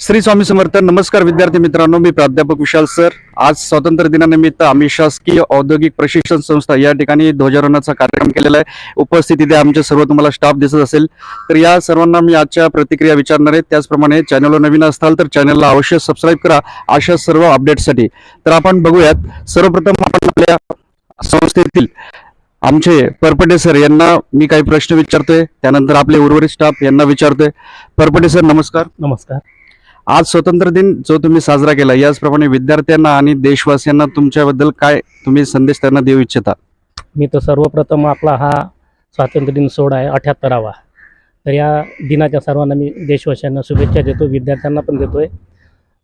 श्री स्वामी समर्थ नमस्कार विद्यार्थी मित्रांनो मी प्राध्यापक विशाल सर. आज स्वातंत्र्य दिनानिमित्त आम्ही शासकीय औद्योगिक प्रशिक्षण संस्था या ठिकाणी ध्वजारोहणाचा कार्यक्रम केलेला आहे. उपस्थित इथे आमचे सर्व तुम्हाला स्टाफ दिसत असेल. तर या सर्वांना मी आजच्या प्रतिक्रिया विचारणार आहे. त्याचप्रमाणे चॅनलवर नवीन असाल तर चॅनलला अवश्य सबस्क्राईब करा. अशा सर्व अपडेटसाठी तर आपण बघूयात सर्वप्रथम आपण आपल्या संस्थेतील आमचे परपटे सर यांना मी काही प्रश्न विचारतोय त्यानंतर आपले उर्वरित स्टाफ यांना विचारतोय. परपटे सर नमस्कार. नमस्कार. आज स्वातंत्र्य दिन जो तुम्ही साजरा केला याचप्रमाणे विद्यार्थ्यांना आणि देशवासियांना तुमच्याबद्दल काय तुम्ही संदेश त्यांना देऊ इच्छिता? मी तर सर्वप्रथम आपला हा स्वातंत्र्य दिन सोहळा आहे अठ्याहत्तरावा. तर या दिनाच्या सर्वांना मी देशवासियांना शुभेच्छा देतो विद्यार्थ्यांना पण देतो आहे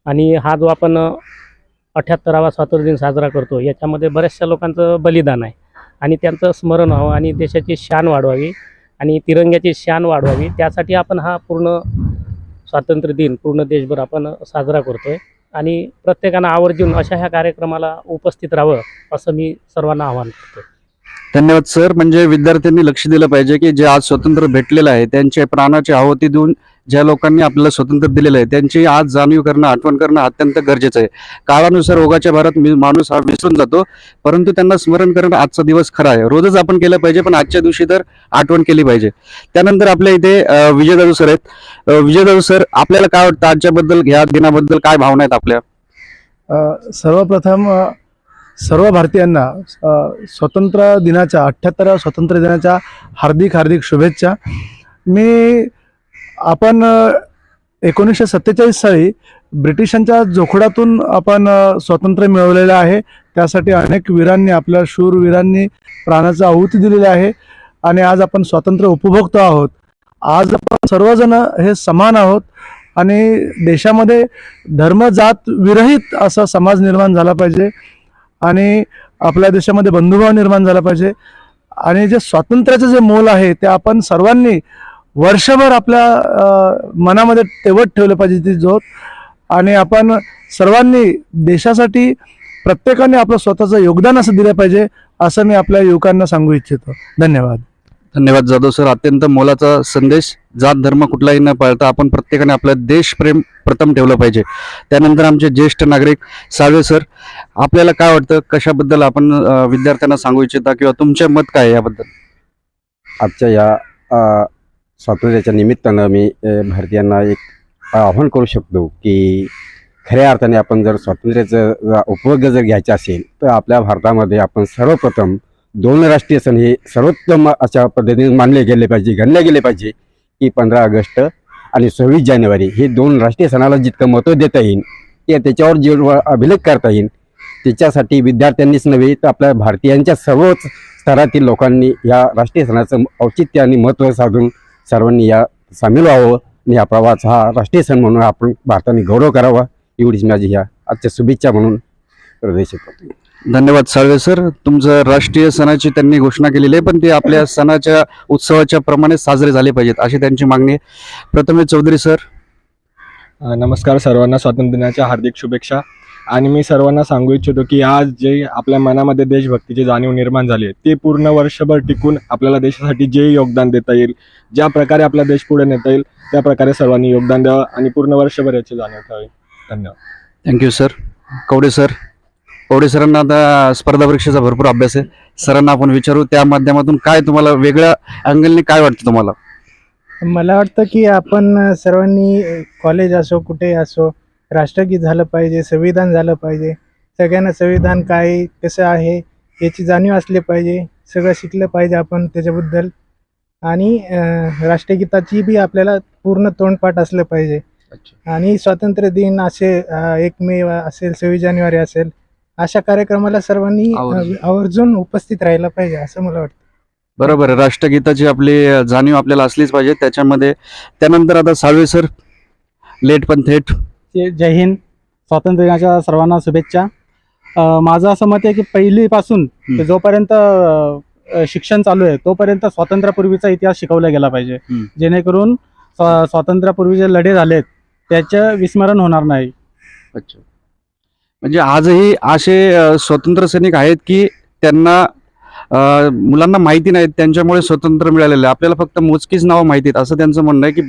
आणि हा जो आपण अठ्याहत्तरावा स्वातंत्र्य दिन साजरा करतो याच्यामध्ये बऱ्याचशा लोकांचं बलिदान आहे. आणि त्यांचं स्मरण व्हावं आणि देशाची शान वाढवावी आणि तिरंग्याची शान वाढवावी. त्यासाठी आपण हा पूर्ण स्वातंत्र्य दिन पूर्ण देशभर आपण साजरा करतो आहे आणि प्रत्येकानं आवर्जून अशा ह्या कार्यक्रमाला उपस्थित राहावं असं मी सर्वांना आवाहन करतो धन्यवाद सर. म्हणजे विद्यार्थ्यांनी लक्ष दिलं पाहिजे की जे आज स्वातंत्र्य भेटलेलं आहे त्यांच्या प्राणाची आहुती देऊन ज्या लोकांनी आपल्याला स्वतंत्र दिलेलं आहे त्यांची आज जाणीव करणं आठवण करणं अत्यंत गरजेचं आहे. काळानुसार ओघाच्या भारत मी- माणूस हा विसरून जातो परंतु त्यांना स्मरण करणं आजचा दिवस खरा आहे. रोजच आपण केलं पाहिजे पण आजच्या दिवशी तर आठवण केली पाहिजे. त्यानंतर आपल्या इथे विजय विजयदादू सर आहेत. विजय विजयदादू सर आपल्याला काय वाटतं आजच्याबद्दल ह्या दिनाबद्दल काय भावना आहेत आपल्या? सर्वप्रथम सर्व भारतीयांना स्वतंत्र स्वातंत्र्य दिनाच्या अठ्ठ्याहत्तराव्या स्वातंत्र्य दिनाच्या हार्दिक हार्दिक शुभेच्छा. मी आपण एकोणीसशे सत्तेचाळीस साली ब्रिटिशांच्या जोखडातून आपण स्वातंत्र्य मिळवलेलं आहे. त्यासाठी अनेक वीरांनी आपल्या शूरवीरांनी प्राणाचं आहुती दिलेली आहे आणि आज आपण स्वातंत्र्य उपभोगतो आहोत. आज आपण सर्वजण हे समान आहोत आणि देशामध्ये धर्म जात विरहित असा समाज निर्माण झाला पाहिजे आणि आपल्या देशामध्ये बंधुभाव निर्माण झाला पाहिजे आणि जे स्वातंत्र्याचं जे मोल आहे ते आपण सर्वांनी वर्षभर आपल्या मनामध्ये तेवत ठेवलं पाहिजे ती जोत. आणि आपण सर्वांनी देशासाठी प्रत्येकाने आपलं स्वतःचं योगदान असं दिलं पाहिजे असं मी आपल्या युवकांना सांगू इच्छितो. धन्यवाद. धन्यवाद जाधव सर. अत्यंत मोलाचा संदेश. जात धर्म कुठलाही न पाळता आपण प्रत्येकाने आपलं देशप्रेम प्रथम ठेवलं पाहिजे. त्यानंतर आमचे ज्येष्ठ नागरिक साळवे सर आपल्याला काय वाटतं? कशाबद्दल आपण विद्यार्थ्यांना सांगू इच्छिता? किंवा तुमचे मत काय याबद्दल? आजच्या या स्वातंत्र्याच्या निमित्तानं मी भारतीयांना एक आव्हान करू शकतो की खऱ्या अर्थाने आपण जर स्वातंत्र्याचं उपयोग जर घ्यायचा असेल तर आपल्या भारतामध्ये आपण सर्वप्रथम दोन राष्ट्रीय सण हे सर्वोत्तम अशा पद्धतीने मानले गेले पाहिजे गणले गेले पाहिजे की पंधरा ऑगस्ट आणि सव्वीस जानेवारी हे दोन राष्ट्रीय सणाला जितकं महत्त्व देता येईल ते त्याच्यावर जेवढं अभिलेख करता येईल त्याच्यासाठी विद्यार्थ्यांनीच नव्हे तर आपल्या भारतीयांच्या सर्वच स्तरातील लोकांनी या राष्ट्रीय सणाचं औचित्य आणि महत्त्व साधून सर्वांनी या सामील व्हावं आणि या प्रवाहाचा हा राष्ट्रीय सण म्हणून आपण भारताने गौरव करावा एवढीच माझी ह्या आजच्या शुभेच्छा म्हणून प्रदेश करतो धन्यवाद साळवे सर. तुमचं राष्ट्रीय सणाची त्यांनी घोषणा केलेली आहे पण ते आपल्या सणाच्या उत्सवाच्या प्रमाणे साजरे झाले पाहिजेत अशी त्यांची मागणी आहे. प्रथमे चौधरी सर. नमस्कार सर्वांना. स्वातंत्र्य दिनाच्या हार्दिक शुभेच्छा. आणि मी सर्वांना सांगू इच्छितो की आज जे आपल्या मनामध्ये देशभक्तीची जाणीव निर्माण झाली आहे ते पूर्ण वर्षभर टिकून आपल्याला देशासाठी जे योगदान देता येईल ज्या प्रकारे आपला देश पुढे नेता येईल त्या प्रकारे सर्वांनी योगदान द्यावं आणि पूर्ण वर्षभर याची जाणीव ठेवावी. धन्यवाद. Thank you sir Kawade sir Kawade सरांना आता स्पर्धा परीक्षेचा भरपूर अभ्यास आहे. सरांना आपण विचारू त्या माध्यमातून काय तुम्हाला वेगळ्या अँगलने काय वाटतं तुम्हाला? मला वाटतं की आपण सर्वांनी कॉलेज असो कुठे असो राष्ट्रगीत झालं पाहिजे संविधान झालं पाहिजे. सगळ्यांना संविधान काय कसं आहे याची जाणीव असली पाहिजे. सगळं शिकलं पाहिजे आपण त्याच्याबद्दल. आणि राष्ट्रगीताची बी आपल्याला पूर्ण तोंडपाठ असलं पाहिजे. आणि स्वातंत्र्य दिन असे एक मे असेल सव्वीस जानेवारी असेल अशा कार्यक्रमाला सर्वांनी आवर्जून. उपस्थित राहायला पाहिजे असं मला वाटतं. बरोबर राष्ट्रगीताची आपली जाणीव आपल्याला असलीच पाहिजे. त्याच्यामध्ये त्यानंतर आता साळवे सर लेट पण थेट जय हिंद. स्वातंत्र्य दिनाच्या सर्वांना शुभेच्छा. माझं असं मत आहे की पहिलीपासून जोपर्यंत शिक्षण चालू आहे तोपर्यंत स्वातंत्र्यापूर्वीचा इतिहास शिकवला गेला पाहिजे. जेणेकरून स्वा- स्वातंत्र्यापूर्वी जे लढे झालेत त्याचं विस्मरण होणार नाही. अच्छा. म्हणजे आजही असे स्वतंत्र सैनिक आहेत की त्यांना मुलांना माहिती नाहीत त्यांच्यामुळे स्वतंत्र मिळालेलं आहे. आपल्याला फक्त मोजकीच नावं माहिती आहेत असं त्यांचं म्हणणं आहे की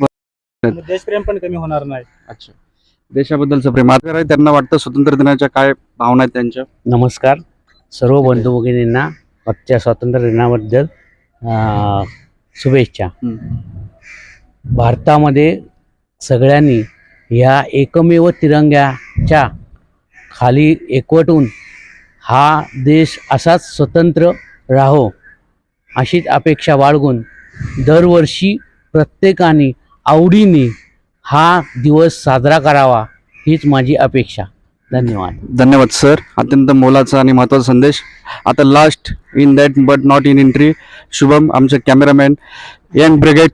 देशप्रेम पण कमी होणार नाही. अच्छा. देशाबद्दलचं प्रेम. आहे त्यांना वाटतं स्वतंत्र दिनाच्या काय भावना आहेत त्यांच्या? नमस्कार. सर्व बंधू भगिनींना आजच्या स्वातंत्र्य दिनाबद्दल अं, शुभेच्छा. भारतामध्ये सगळ्यांनी ह्या एकमेव तिरंग्याच्या खाली एकवटून हा देश असाच स्वतंत्र राहो अशीच अपेक्षा बाळगून दरवर्षी प्रत्येकाने आवडीने हा दिवस साजरा करावा हीच माझी अपेक्षा. धन्यवाद. धन्यवाद सर अत्यंत मोलाचा आणि महत्त्वाचा संदेश. आता last in that but not in entry Shubham आमचे कॅमेरामॅन यंग ब्रिगेड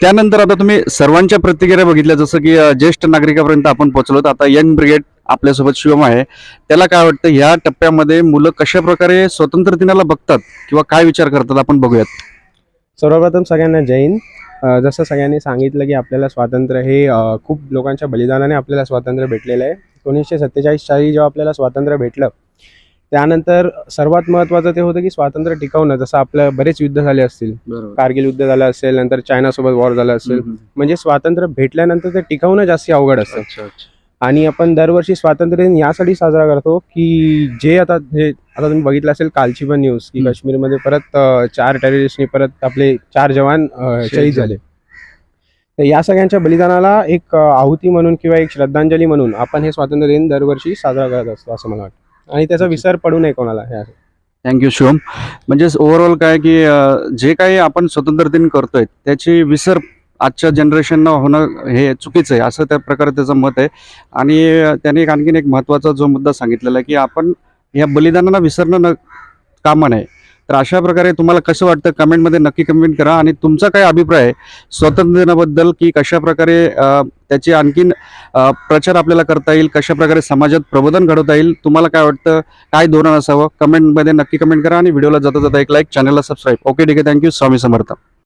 त्यानंतर आता तुम्ही सर्वांच्या प्रतिक्रिया बघितल्या जसं की ज्येष्ठ नागरिकापर्यंत आपण पोहोचलो आता यंग ब्रिगेड आपल्यासोबत शिवम आहे. त्याला काय वाटतं ह्या टप्प्यामध्ये मुलं कशा प्रकारे स्वतंत्र दिनाला बघतात किंवा काय विचार करतात आपण बघूयात. सर्वप्रथम सगळ्यांना जय हिंद. अ, जसं सगळ्यांनी सांगितलं की आपल्याला स्वातंत्र्य हे खूप लोकांच्या बलिदानाने आपल्याला स्वातंत्र्य भेटलेलं आहे. एकोणीसशे सत्तेचाळीस साली जेव्हा आपल्याला स्वातंत्र्य भेटलं त्यानंतर सर्वात महत्त्वाचं ते होतं की स्वातंत्र्य टिकवणं. जसं आपलं बरेच युद्ध झाले असतील. कारगिल युद्ध झालं असेल नंतर चायनासोबत वॉर झालं असेल. म्हणजे स्वातंत्र्य भेटल्यानंतर ते टिकवणं जास्ती अवघड असतं. आणि आपण दरवर्षी स्वातंत्र्य दिन यासाठी साजरा करतो की जे आता जे आता तुम्ही बघितलं असेल कालची पण न्यूज की. काश्मीरमध्ये परत चार टेररिस्टनी परत आपले चार जवान शहीद झाले. तर या सगळ्यांच्या बलिदानाला एक आहुती म्हणून किंवा एक श्रद्धांजली म्हणून आपण हे स्वातंत्र्य दिन दरवर्षी साजरा करत असतो असं मला वाटतं. आणि त्याचा विसर पडू नये कोणाला हे. थँक्यू शिवम म्हणजे ओव्हरऑल काय की जे काही आपण स्वतंत्र दिन करतोय त्याची विसर आजच्या जनरेशननं होणं हे चुकीचं आहे. असं त्या प्रकारे त्याचं मत आहे. आणि त्याने एक आणखीन एक महत्त्वाचा जो मुद्दा सांगितलेला आहे की आपण या बलिदानाला विसरणं न कामा नये तर अशा प्रकारे तुम्हाला कसं वाटतं? कमेंटमध्ये नक्की कमेंट करा. आणि तुमचा काय अभिप्राय आहे? स्वातंत्र्य दिनाबद्दल की कशा प्रकारे त्याची आणखीन प्रचार आपल्याला करता येईल? कशा प्रकारे समाजात प्रबोधन घडवता येईल? तुम्हाला काय वाटतं? काय धोरण असावं? कमेंटमध्ये नक्की कमेंट करा. आणि व्हिडिओला जाता जाता एक लाईक चॅनलला सबस्क्राईब. ओके ठीक आहे. Thank you. स्वामी समर्थ.